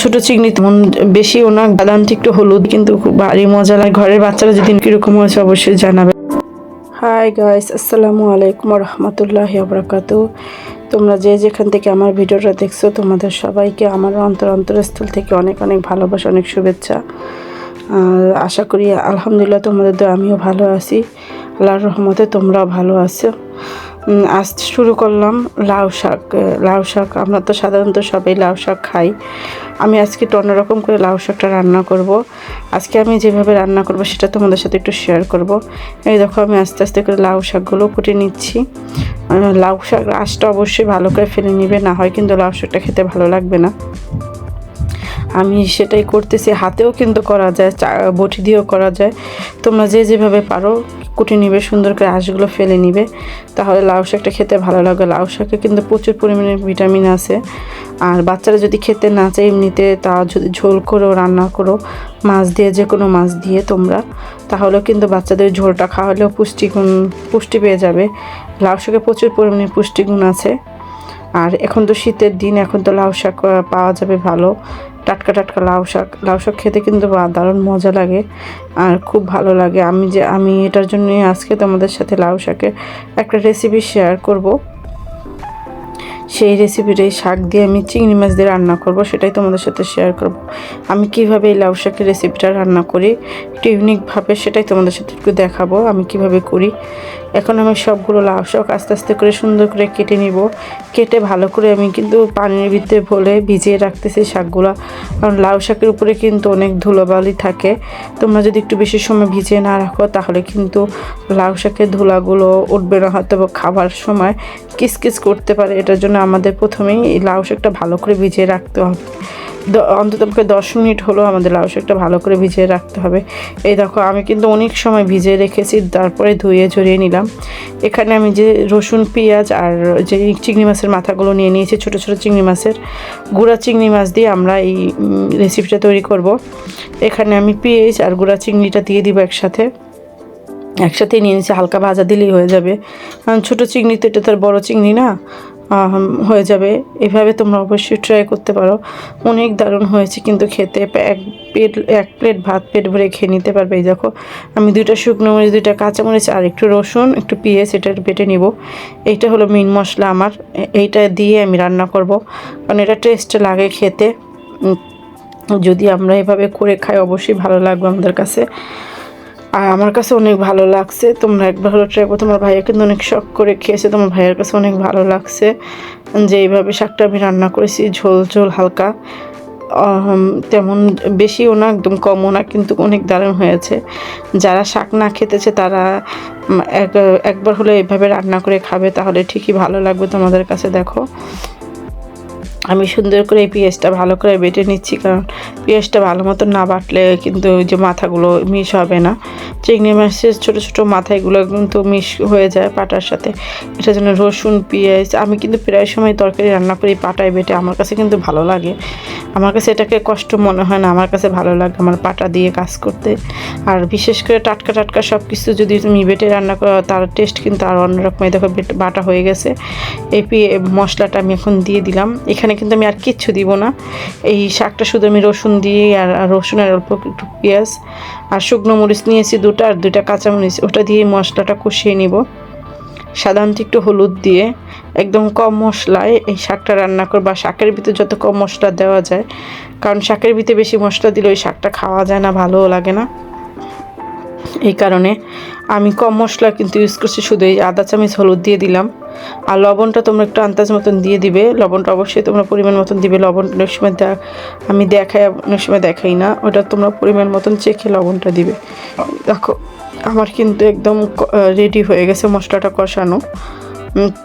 ছোট চিংড়ি তেমন বেশিও না বাদামটি একটু হলুদ, কিন্তু খুব ভারী মজা। লাগে ঘরের বাচ্চারা যদি কীরকম হয়েছে অবশ্যই জানাবে। হাই গাইস আসসালামু আলাইকুম রহমতুল্লাহ আবরাকাতু তোমরা যে যেখান থেকে আমার ভিডিওটা দেখছ, তোমাদের সবাইকে আমার অন্তর অন্তরস্থল থেকে অনেক অনেক ভালোবাসা, অনেক শুভেচ্ছা। আর আশা করি আলহামদুলিল্লাহ তোমাদের আমিও ভালো আছি। আল্লাহর রহমতে তোমরাও ভালো আছো। আজ শুরু করলাম লাউ শাক লাউ শাক। আমরা তো সাধারণত সবাই লাউ শাক খাই। আমি আজকে একটু অন্যরকম করে লাউ শাকটা রান্না করব। আজকে আমি যেভাবে রান্না করব সেটা তোমাদের সাথে একটু শেয়ার করব। এই দেখো, আমি আস্তে আস্তে করে লাউ শাকগুলো কুটে নিচ্ছি। লাউ শাক আঁশটা অবশ্যই ভালো করে ফেলে নিবে, না হয় কিন্তু লাউ শাকটা খেতে ভালো লাগবে না। আমি সেটাই করতেছি। হাতেও কিন্তু করা যায় বটি দিয়েও করা যায়। তোমরা যে যেভাবে পারো কুটে নিবে, সুন্দর করে আঁশগুলো ফেলে নিবে। তাহলে লাউ শাকটা খেতে ভালো লাগে। লাউ শাকে কিন্তু প্রচুর পরিমাণে ভিটামিন আছে। আর বাচ্চারা যদি খেতে না চায় এমনিতে, তা যদি ঝোল করো, রান্না করো, মাছ দিয়ে, যে কোনো মাছ দিয়ে তোমরা, তাহলেও কিন্তু বাচ্চাদের ঝোলটা খাওয়ালেও পুষ্টিগুণ, পুষ্টি পেয়ে যাবে। লাউ শাকে প্রচুর পরিমাণে পুষ্টিগুণ আছে। আর এখন তো শীতের দিন, এখন তো লাউ শাক পাওয়া যাবে ভালো। টাটকা টাটকা লাউ শাক লাউ শাক খেতে কিন্তু দারুণ মজা লাগে আর খুব ভালো লাগে। আমি যে, আমি এটার জন্যই আজকে তোমাদের সাথে লাউ শাকের একটা রেসিপি শেয়ার করব। সেই রেসিপিটাই শাক দিয়ে আমি চিংড়ি মাছ দিয়ে রান্না করব, সেটাই তোমাদের সাথে শেয়ার করব। আমি কীভাবে এই লাউ শাকের রেসিপিটা রান্না করি একটু ইউনিকভাবে সেটাই তোমাদের সাথে একটু দেখাবো, আমি কীভাবে করি। এখন আমি সবগুলো লাউ শাক আস্তে আস্তে করে সুন্দর করে কেটে নিব। কেটে ভালো করে আমি কিন্তু পানির ভিতরে ভরে ভিজিয়ে রাখতেছি শাকগুলো। কারণ লাউ শাকের উপরে কিন্তু অনেক ধুলোবালি থাকে। তোমরা যদি একটু বেশি সময় ভিজিয়ে না রাখো, তাহলে কিন্তু লাউ শাকের ধুলাগুলো উঠবে না হয়তো খাবার সময় কিসকিস করতে পারে। এটার জন্য আমাদের প্রথমেই লাউ শাকটা ভালো করে ভিজিয়ে রাখতে হবে। দ- অন্তত পক্ষে দশ মিনিট হলেও আমাদের লাউ শাকটা ভালো করে ভিজিয়ে রাখতে হবে। এই দেখো, আমি কিন্তু অনেক সময় ভিজিয়ে রেখেছি, তারপরে ধুয়ে ঝরিয়ে নিলাম। এখানে আমি যে রসুন, পেঁয়াজ আর যে চিংড়ি মাছের মাথাগুলো নিয়ে নিয়েছি, ছোটো ছোটো চিংড়ি মাছের গুঁড়া চিংড়ি মাছ দিয়ে আমরা এই রেসিপিটা তৈরি করব। এখানে আমি পেঁয়াজ আর গুঁড়া চিংড়িটা দিয়ে দিব একসাথে। একসাথে নিয়ে নিয়েছি, হালকা ভাজা দিলেই হয়ে যাবে। কারণ ছোটো চিংড়ি তো এটা তো আর বড়ো চিংড়ি না। হয়ে যাবে। এভাবে তোমরা অবশ্যই ট্রাই করতে পারো। অনেক দারুণ হয়েছে কিন্তু খেতে। এক প্লেট এক প্লেট ভাত পেট ভরে খেয়ে নিতে পারবে। এই দেখো, আমি দুইটা শুকনো মরিচ, দুইটা কাঁচামরিচ আর একটু রসুন, একটু পেঁয়াজ, এটা বেটে নিব। এইটা হলো মেন মশলা আমার। এইটা দিয়ে আমি রান্না করব। কারণ এটা টেস্ট লাগে খেতে। যদি আমরা এভাবে করে খাই, অবশ্যই ভালো লাগবে আমাদের কাছে। আর আমার কাছে অনেক ভালো লাগছে। তোমরা একবার হলো ট্রাই করো। তোমার ভাইয়া কিন্তু অনেক শখ করে খেয়েছে। তোমার ভাইয়ের কাছে অনেক ভালো লাগছে যে এইভাবে শাকটা আমি রান্না করেছি। ঝোল ঝোল হালকা। তেমন বেশিও না, একদম কমও না, কিন্তু অনেক দারুণ হয়েছে। যারা শাক না খেতেছে, তারা এক, একবার হলে এভাবে রান্না করে খাবে, তাহলে ঠিকই ভালো লাগবে তোমাদের কাছে, দেখো। আমি সুন্দর করে এই পেঁয়াজটা ভালো করে বেটে নিচ্ছি, কারণ পেঁয়াজটা ভালো মতো না বাটলে কিন্তু যে মাথাগুলো মিশ হবে না। চিংড়ি মাছের ছোটো ছোটো মাথাগুলো কিন্তু মিশ হয়ে যায় পাটার সাথে। এটার জন্য রসুন, পেঁয়াজ, আমি কিন্তু প্রায় সময় তরকারি রান্না করি পাটায় বেটে, আমার কাছে কিন্তু ভালো লাগে। আমার কাছে এটাকে কষ্ট মনে হয় না, আমার কাছে ভালো লাগে আমার পাটা দিয়ে কাজ করতে। আর বিশেষ করে টাটকা টাটকা সব কিছু যদি তুমি বেটে রান্না করো, তার টেস্ট কিন্তু আর অন্যরকম। এই দেখো বাটা হয়ে গেছে। এই মশলাটা আমি এখন দিয়ে দিলাম। এখানে কিন্তু আমি আর কিচ্ছু দিব না। এই শাকটা শুধু আমি রসুন দিয়ে আর রসুন আর অল্প একটু পেঁয়াজ আর শুকনো মরিচ নিয়েছি দুটো আর দুইটা কাঁচামরিচ। ওটা দিয়ে মশলাটা কষিয়ে নিব। সাধারণত একটু হলুদ দিয়ে। একদম কম মশলায় এই শাকটা রান্না করব। বা শাকের ভিতরে যত কম মশলা দেওয়া যায়, কারণ শাকের ভিতরে বেশি মশলা দিলে ওই শাকটা খাওয়া যায় না, ভালোও লাগে না। এই কারণে আমি কম মশলা কিন্তু ইউজ করছি, শুধু এই আদা চামচ, হলুদ দিয়ে দিলাম। আর লবণটা তোমরা একটু আন্দাজ মতন দিয়ে দিবে। লবণটা অবশ্যই তোমরা পরিমাণ মতন দিবে। লবণ অনেক সময় আমি দেখাই, অনেক সময় দেখাই না। ওটা তোমরা পরিমাণ মতন চেখে লবণটা দিবে। দেখো, আমার কিন্তু একদম রেডি হয়ে গেছে মশলাটা কষানো।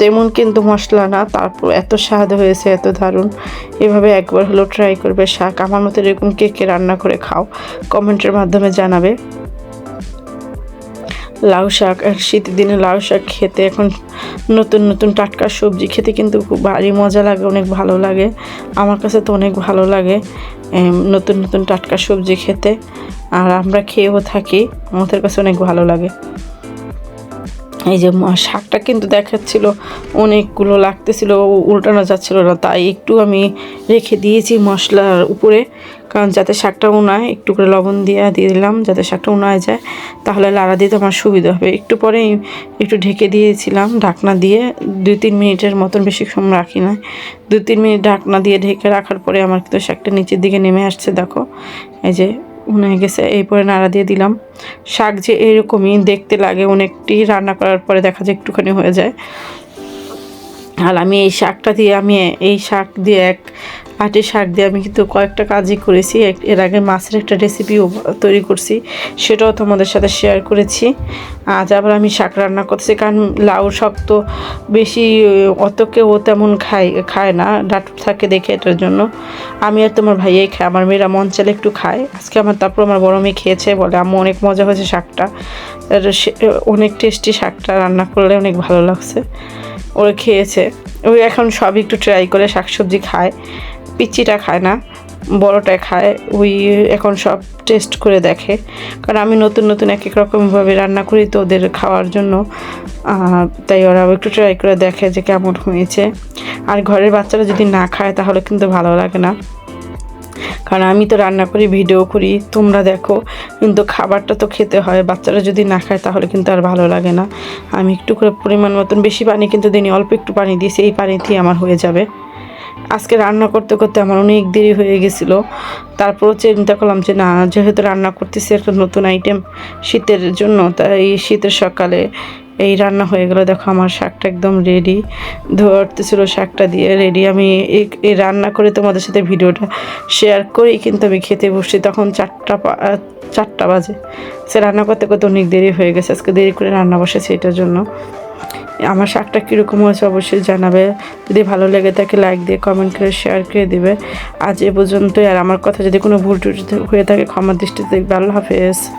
তেমন কিন্তু মশলা না। তারপর এত স্বাদ হয়েছে, এত দারুণ। এভাবে একবার হলো ট্রাই করবে শাক। আমার মতো এরকম কে কে রান্না করে খাও কমেন্টের মাধ্যমে জানাবে। লাউ শাক আর শীতের দিনে লাউ শাক খেতে এখন নতুন নতুন টাটকা সবজি খেতে কিন্তু খুব ভারী মজা লাগে, অনেক ভালো লাগে। আমার কাছে তো অনেক ভালো লাগে নতুন নতুন টাটকা সবজি খেতে। আর আমরা খেয়েও থাকি, আমাদের কাছে অনেক ভালো লাগে। এই যে শাকটা কিন্তু দেখাচ্ছিল, অনেকগুলো লাগতেছিল উল্টানো যাচ্ছিল না, তাই একটু আমি রেখে দিয়েছি মশলার উপরে। কারণ যাতে শাকটা উনায়, একটু করে লবণ দিয়ে দিয়ে দিলাম, যাতে শাকটা উনায় যায়, তাহলে লাড়া দিতে আমার সুবিধা হবে। একটু পরে একটু ঢেকে দিয়েছিলাম ঢাকনা দিয়ে, দুই তিন মিনিটের মতন বেশি সময় রাখি না দুই তিন মিনিট ঢাকনা দিয়ে ঢেকে রাখার পরে আমার কিন্তু শাকটা নিচের দিকে নেমে আসছে, দেখো। এই যে উনে গেছে এরপরে নাড়া দিয়ে দিলাম। শাক যে এরকমই দেখতে লাগে, অনেকটি রান্না করার পরে দেখা যায় একটুখানি হয়ে যায়। আর আমি এই শাকটা দিয়ে, আমি এই শাক দিয়ে, এক আটি শাক দিয়ে আমি কিন্তু কয়েকটা কাজই করেছি। এর আগে মাছের একটা রেসিপিও তৈরি করছি, সেটাও তোমাদের সাথে শেয়ার করেছি। আজ আবার আমি শাক রান্না করতেছি, কারণ লাউ শাক তো বেশি, অত কেউ তেমন খায় খায় না, ডাট থাকে দেখে এটার জন্য। আমি আর তোমার ভাইয়াই খাই, আমার মেয়েরা মন চালে একটু খায়। আজকে আমার, তারপর আমার বড় মেয়ে খেয়েছে, বলে, আম্মু, অনেক মজা হয়েছে শাকটা। অনেক টেস্টি শাকটা রান্না করলে অনেক ভালো লাগছে। ওরা খেয়েছে। ওই এখন সব একটু ট্রাই করে শাকসবজি খায়। পিচিটা খায় না, বড়টা খায়। ওই এখন সব টেস্ট করে দেখে। কারণ আমি নতুন নতুন এক এক রকমভাবে রান্না করি তো ওদের খাওয়ার জন্য। তাই ওরা একটু ট্রাই করে দেখে যে কেমন হয়েছে। আর ঘরের বাচ্চারা যদি না খায় তাহলে কিন্তু ভালো লাগে না। কারণ আমি তো রান্না করি, ভিডিও করি, তোমরা দেখো। কিন্তু খাবারটা তো খেতে হয়, বাচ্চারা যদি না খায় তাহলে কিন্তু আর ভালো লাগে না। আমি একটু করে পরিমাণ মতন বেশি পানি কিন্তু দিনই অল্প একটু পানি দিয়েছি, এই পানিতেই আমার হয়ে যাবে। আজকে রান্না করতে করতে আমার অনেক দেরি হয়ে গেছিল। তারপরও চিন্তা করলাম যে না, যেহেতু রান্না করতেছি একটা নতুন আইটেম শীতের জন্য, তাই শীতের সকালে এই রান্না হয়ে গেল। দেখো আমার শাকটা একদম রেডি ধরতেছিল শাকটা দিয়ে রেডি আমি এই- রান্না করে তোমাদের সাথে ভিডিওটা শেয়ার করি, কিন্তু আমি খেতে বসছি। তখন চারটা চারটা বাজে। সে রান্না করতে করতে অনেক দেরি হয়ে গেছে। আজকে দেরি করে রান্না বসেছে এটার জন্য। আমার শাকটা কীরকম হয়েছে অবশ্যই জানাবে। যদি ভালো লেগে থাকে লাইক দিয়ে কমেন্ট করে শেয়ার করে দিবে। আজ এ পর্যন্তই। আর আমার কথা যদি কোনো ভুল টুটি হয়ে থাকে ক্ষমা দৃষ্টিতে আল্লাহ হাফেজ।